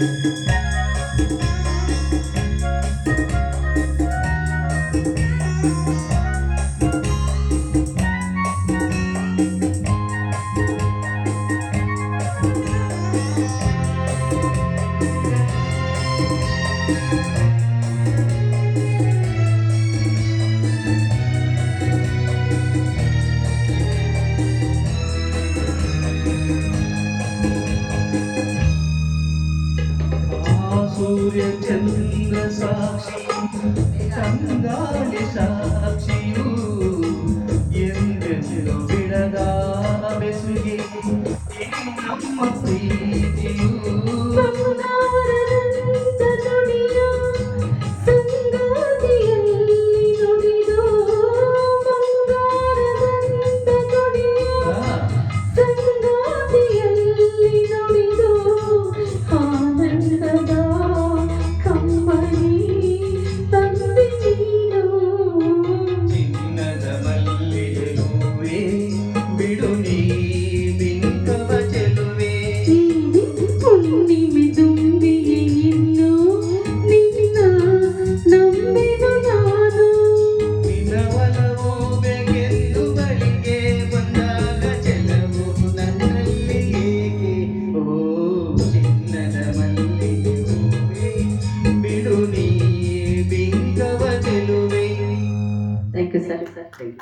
Música సూర్య చంద్ర సాక్షి చందాలి సాక్షియు ಎಂದೆಂದು ಬಿಡದ ಬೆಸುಗೆ ನಮ್ಮ 可以。